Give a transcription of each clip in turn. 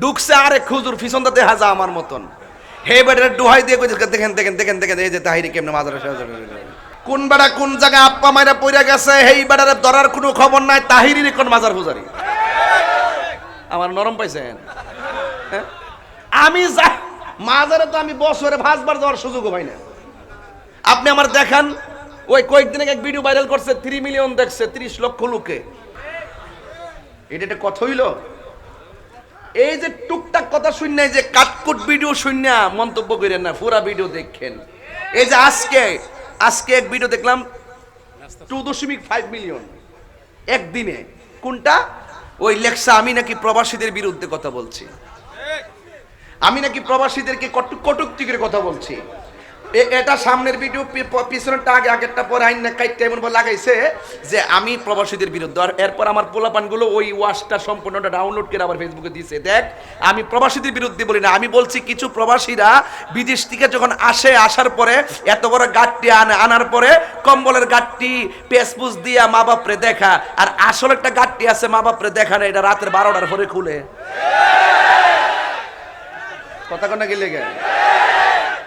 ঢুকছে আরে খুজুর পিছনটা দেখা যা আমার মতন। হে বেটার ডুহাই দিয়ে কইছে দেখেন দেখেন দেখেন দেখেন, এই যে তাহিরি কেমনে মাজারে কোন বেটা কোন জায়গায় আপ্পা মাইরা পইরা গেছে, হেই বেটারে ধরার কোনো খবর নাই, তাহিরির কোন মাজার পূজারি। আমার নরম পাইছেন? হ্যাঁ? আমি যা, মাজারে তো আমি বছরে পাঁচবার যাওয়ার সুযোগও পাই না। আপনি আমার দেখান, ওই কয়েকদিন আগে এক ভিডিও ভাইরাল করছে থ্রি মিলিয়ন দেখছে, ত্রিশ লক্ষ লোকে। এটা একটা কথা হইল? এই যে টুকটাক কথা শুনে যে কাটকুট ভিডিও শুনে মন্তব্য করেন না, পুরা ভিডিও দেখেন। এই যে আজকে আজকে এক ভিডিও দেখলাম টু দশমিক ফাইভ মিলিয়ন একদিনে। কোনটা? ওই লেখসা আমি নাকি প্রবাসীদের বিরুদ্ধে কথা বলছি। আমি নাকি প্রবাসীদেরকে কটু- কটুক্তি করে কথা বলছি। এটা সামনের ভিডিও পি- প- পিছনেরটা আগে আগেরটা পরে আইন না কাইটটা এমন লাগাইছে যে আমি প্রবাসীদের বিরুদ্ধে। আর এরপর আমার পোলাপানগুলো ওই ওয়াশটা সম্পূর্ণটা ডাউনলোড করে আবার ফেসবুকে দিয়েছে দেখ, আমি প্রবাসীদের বিরুদ্ধে বলি না, আমি বলছি কিছু প্রবাসীরা বিদেশ থেকে যখন আসে, আসার পরে এত বড় গাঠটি আনে, আনার পরে কম্বলের গাঠটি পেসপুস দিয়া মা বাপরে দেখা। আর আসল একটা গাঠটি আছে মা বাপরে দেখা না, এটা রাতের বারোটার পরে খুলে। কথা কন্যা গেলে গে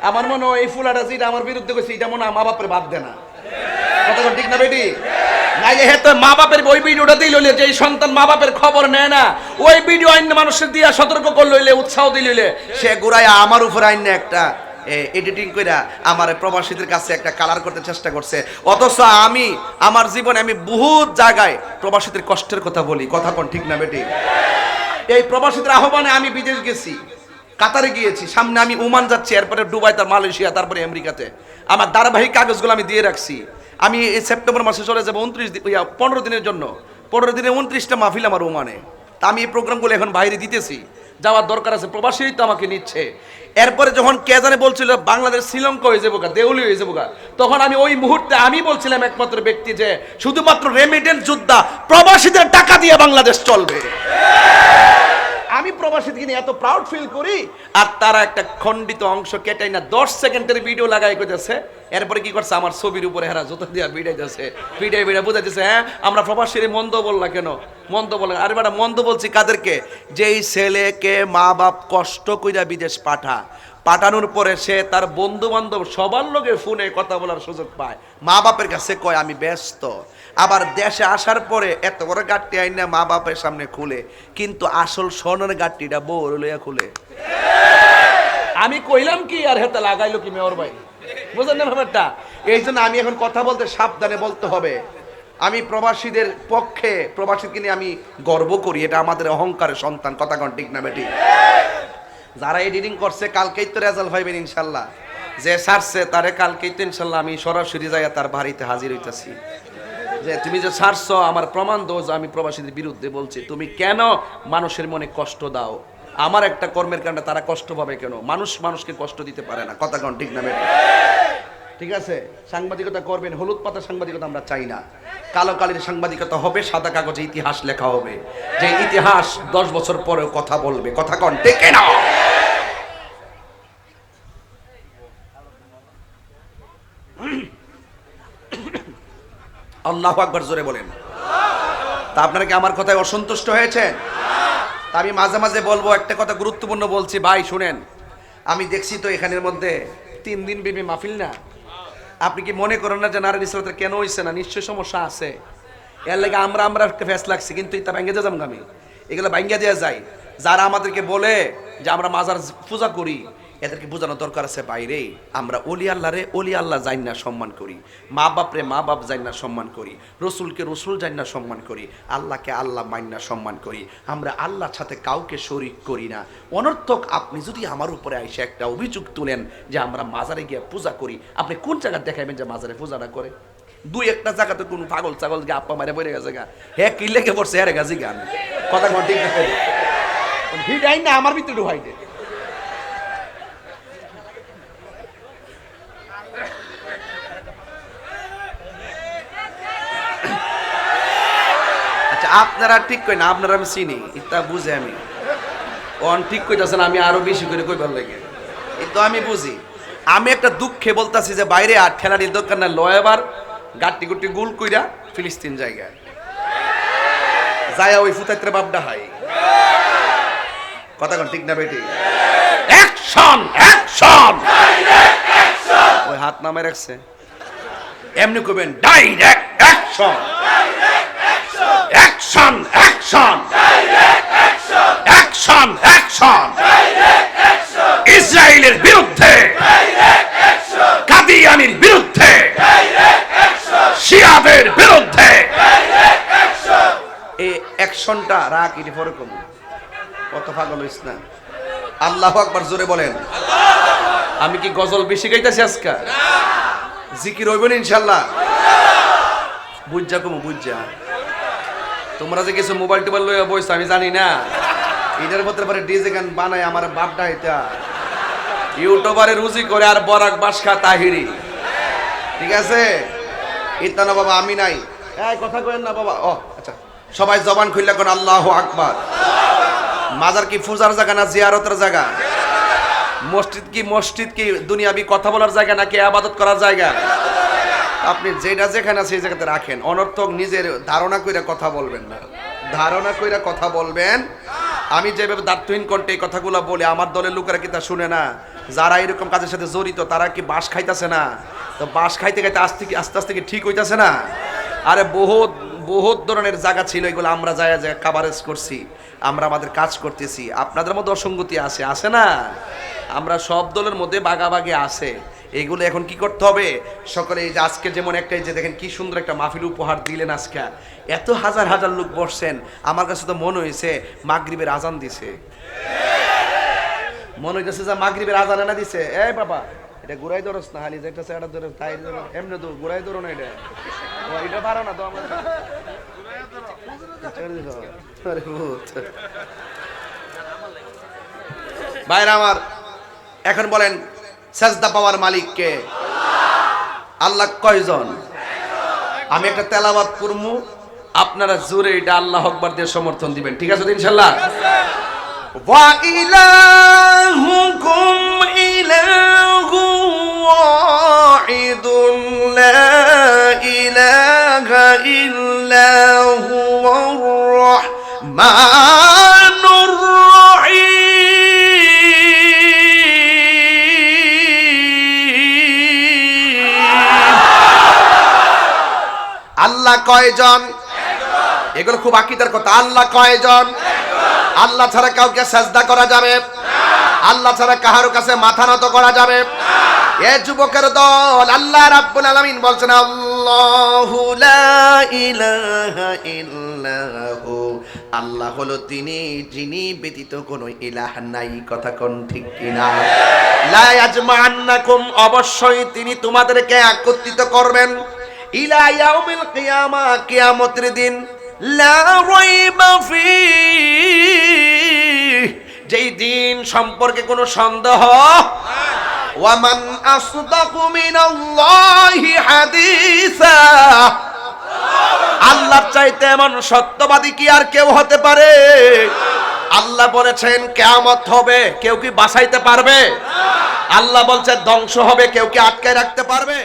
আমার মনে হয় এই ফুলাটা যেটা আমার বিরুদ্ধে কইছে, এটা মনে হয় মা বাপের বাদ দেনা। কথা ঠিক না বেটি? নাই হে তো মা বাপের ওই ভিডিওটা দিল যে এই সন্তান মা বাপের খবর নেয় না, ওই ভিডিও আইন মানুষের দিয়া সতর্ক করল হইলে উৎসাহ দিল সে গুড়ায় আমার উপর আইন একটা এডিটিং কইরা আমার প্রবাসীদের কাছে একটা কালার করতে চেষ্টা করছে। অথচ আমি, আমার জীবনে আমি বহুত জায়গায় প্রবাসীদের কষ্টের কথা বলি। কথা কোন ঠিক না বেটি? এই প্রবাসীদের আহ্বানে আমি বিদেশ গেছি। কাতারে গিয়েছি সামনে আমি ওমান যাচ্ছি এরপরে দুবাই তার মালয়েশিয়া তারপরে আমেরিকাতে। আমার ধারাবাহিক কাগজগুলো আমি দিয়ে রাখছি। আমি এই সেপ্টেম্বর মাসে চলে যাব উনত্রিশ ইয়া, পনেরো দিনের জন্য। পনেরো দিনে উনত্রিশটা মাহফিল আমার ওমানে। তা আমি এই প্রোগ্রামগুলো এখন বাইরে দিতেছি। যাওয়ার দরকার আছে প্রবাসীই তো আমাকে নিচ্ছে। এরপরে যখন কে জানে বলছিল বাংলাদেশ শ্রীলঙ্কা হয়ে যাব গা দেউলি হয়ে যাব গা তখন আমি ওই মুহূর্তে আমি বলছিলাম একমাত্র ব্যক্তি যে শুধুমাত্র রেমিডেন্ট যোদ্ধা প্রবাসীদের টাকা দিয়ে বাংলাদেশ চলবে। আমি প্রবাসীদের নিয়ে এত প্রাউড ফিল করি, আর তারা একটা খণ্ডিত অংশ কেটাই না, দশ সেকেন্ডের ভিডিও লাগাই কইতেছে, এরপরে কি করছে, আমার ছবির উপরে হেরা জুতো দিয়া বিড়াইতেছে বিড়াই বিড়াই বুঝাইতেছে হ্যাঁ আমরা প্রবাসীর মন্দ বললা কেন? মন্দ বলে আরে বেটা, মন্দ বলছি কাদেরকে? যেই ছেলেকে মা বাপ কষ্ট কইরা বিদেশ পাঠা, পাঠানোর পরে সে তার বন্ধু বান্ধব সবার লোকে ফোনে কথা বলার সুযোগ পায়। মা বাপের কাছে কয়, আমি ব্যস্ত। আবার দেশে আসার পরে এত বড় গাড়টি আইনা মা বাপের সামনে খুলে কিন্তু আসল স্বর্ণের গাড়টিটা বউ লইয়া খুলে। আমি কইলাম কি আর হেতে লাগাইলো কি মেয়র ভাই? বুঝলেন না ব্যাপারটা? এই জন্য আমি এখন কথা বলতে সাবধানে বলতে হবে। আমি প্রবাসীদের পক্ষে প্রবাসীকে নিয়ে আমি গর্ব করি এটা আমাদের অহংকারের সন্তান কথা কন ঠিক না বেটি? যারা এডিটিং করছে কালকেই তো রেজাল্ট পাইবেন ইনশাল্লাহ। যে সারছে তারে কালকেই তো ইনশাল্লাহ আমি সরাসরি যাইয়া তার বাড়িতে হাজির হইতাছি। যে তুমি যে ছাড়ছ, আমার প্রমাণ দো যে আমি প্রবাসীদের বিরুদ্ধে বলছি। তুমি কেন মানুষের মনে কষ্ট দাও? আমার একটা কর্মের কারণে তারা কষ্ট পাবে কেন? মানুষ মানুষকে কষ্ট দিতে পারে না। কথা কন ঠিক না ঠিক আছে? সাংবাদিকতা করবেন, হলুদ পাতা সাংবাদিকতা আমরা চাই না। কালো কালির সাংবাদিকতা হবে, সাদা কাগজে ইতিহাস লেখা হবে। যে ইতিহাস দশ বছর পরেও কথা বলবে। কথা কন টেকে না? আল্লাহ আকবর জোরে বলেন। তা আপনারা কি আমার কথায় অসন্তুষ্ট হয়েছেন? তা আমি মাঝে মাঝে বলব, একটা কথা গুরুত্বপূর্ণ বলছি, ভাই শুনেন, আমি দেখছি তো এখানের মধ্যে তিন দিন বিবি মাহফিল না। আপনি কি মনে করেন না যে নারী ইসলাতের কেন হয়েছে না? নিশ্চয় সমস্যা আছে। এর লাগে আমরা আমরা ফ্যাস লাগছে, কিন্তু এটা ভেঙে যাম আমি। এগুলো ভাঙ্গা দেওয়া যায়। যারা আমাদেরকে বলে যে আমরা মাজার পূজা করি, এদেরকে বোঝানো দরকার আছে বাইরে। আমরা অলি আল্লাহরে অলি আল্লাহ যাই না সম্মান করি। মা বাপরে মা বাপ যাই না সম্মান করি। রসুলকে রসুল যাই না সম্মান করি। আল্লাহকে আল্লাহ মাইন না সম্মান করি। আমরা আল্লাহর সাথে কাউকে শরিক করি না। অনর্থক আপনি যদি আমার উপরে এসে একটা অভিযোগ তুলেন যে আমরা মাজারে গিয়ে পূজা করি, আপনি কোন জায়গায় দেখাবেন যে মাজারে পূজাটা করে? দুই একটা জায়গাতে কোন পাগল ছাগল গিয়ে আপ্পা মারে পড়ে গেছে গা। হে, কি লেগে পড়ছে? হ্যাঁ গাছি গান কথা ঠিক ভিড় আইন না, আমার ভিতরে ঢুকাই দে। আচ্ছা আপনারা ঠিক কই না, আপনারা আমি চিনি ইতা বুঝে আমি। অন ঠিক কইতাছেন, আমি আরও বেশি করে কইবার লাগে। তো আমি বুঝি। আমি একটা দুঃখে বলতাছি যে বাইরে আর ঠেলানির দোকান না লয়বার গাটি গুটি গুল কইরা ফিলিস্তিন জায়গায়। যায় ওই ফুতাইত্রে বাপডা হাই কথা কোন ঠিক না বেটি? অ্যাকশন অ্যাকশন ওই হাত নামে রাখছে। এমনি করবেন direct action action action action action ইসরায়েলের বিরুদ্ধে কাদিয়ানির বিরুদ্ধে শিয়াদের বিরুদ্ধে। এই অ্যাকশনটা রাখ এটি পরে কম। কত পাগল হইস না? আল্লাহ আকবার জোরে বলেন। আমি কি গজল বেশি গাইতেছি আজকে? জিকির হইবেন ইনশাল্লাহ। বুঝা কমু বুঝজা তোমরা যে কিছু মোবাইল টোবাইল লইয়া বইছ, আমি জানি না। এটার মধ্যে পরে ডিজে গান বানায় আমার বাপটা এটা। ইউটিউবারে রুজি করে আর বরাক বাসখা তাহিরি। ঠিক আছে? এটা ইতানা বাবা, আমি নাই। এই, কথা কইেন না বাবা। ও আচ্ছা। সবাই জবান খুললে কোন, আল্লাহ আকবার। মাজার কি ফুজার জায়গা না জিয়ারতের জায়গা? মসজিদ কি মসজিদ কি দুনিয়াবি কথা বলার জায়গা নাকি আবাদত করার জায়গা? আপনি যেটা যেখানে সেই জায়গাতে রাখেন। অনর্থক নিজের ধারণা কইরা কথা বলবেন না। ধারণা কইরা কথা বলবেন। আমি যেভাবে দার্থহীন কণ্ঠে এই কথাগুলো বলে, আমার দলের লোকেরা কি তা শুনে না? যারা এরকম কাজের সাথে জড়িত, তারা কি বাস খাইতেছে না? তো বাস খাইতে খাইতে আস্তে আস্তে আস্তে কি ঠিক হইতেছে না? আরে বহুত বহুত ধরনের জায়গা ছিল এগুলো আমরা যায় যায় কাভারেজ করছি, আমরা আমাদের কাজ করতেছি। আপনাদের মধ্যে অসঙ্গতি আছে? আছে না? আমরা সব দলের মধ্যে বাগাবাগি আছে। এগুলো এখন কি করতে হবে? সকলে এই যে আজকে যেমন একটা এই যে দেখেন কি সুন্দর একটা মাহফিল উপহার দিলেন আজকে। এত হাজার হাজার লোক বসছেন। আমার কাছে তো মনে হয়েছে মাগরিবের আজান দিছে। মনে হইতেছে যে মাগরিবের আজান এনে দিছে। এ বাবা, এটা ঘুরাই ধরস না, হালি যেটা সেটা ধরে তাই এমনি তো ঘুরাই ধরো না এটা। এটা পারো না তো ভূত। ভাইরা আমার, এখন বলেন, সেজদা পাওয়ার মালিককে আল্লাহ কয়জন? আমি একটা তেলাবাদ করমু, আপনারা জোরে এটা আল্লাহ আকবার দিয়ে সমর্থন দিবেন। ঠিক আছে ইনশাল্লাহ? ওয়া ইলাহুকুম ইলাহু ওয়াহিদুন লা ইলাহা ইল্লা রহমানুর রহিম। আল্লাহ কয়জন? এগুলো খুব আকিদার কথা। আল্লাহ কয়জন? আল্লাহ ছাড়া কাউকে সাজদা করা যাবে? আল্লাহ ছাড়া কাহার কাছে মাথা নত করা যাবে? এ যুবকের দল, আল্লাহ রাব্বুল আলামিন বলছেন, আল্লাহু লা ইলাহা ইল্লাহু। আল্লাহ হলো তিনি, যিনি ব্যতীত কোনো ইলাহ নাই। কথা কোন ঠিক কিনা? লা ইয়াজমাআন্নাকুম, অবশ্যই তিনি তোমাদেরকে একত্রিত করবেন। ইলা ইয়াউমিল কিয়ামা, কিয়ামতের দিন। লা রাইবা ফি যেই দিন সম্পর্কে কোনো সন্দেহ। ওয়ামান আসদাকু মিনাল্লাহি হাদিসা। আল্লাহর চাইতে এমন সত্যবাদী কি আর কেউ হতে পারে? আল্লাহ বলেছেন, কেয়ামত হবে, কেউ কি বাঁচাইতে পারবে? আল্লাহ বলছে ধ্বংস হবে, কেউ কি আটকায় রাখতে পারবে?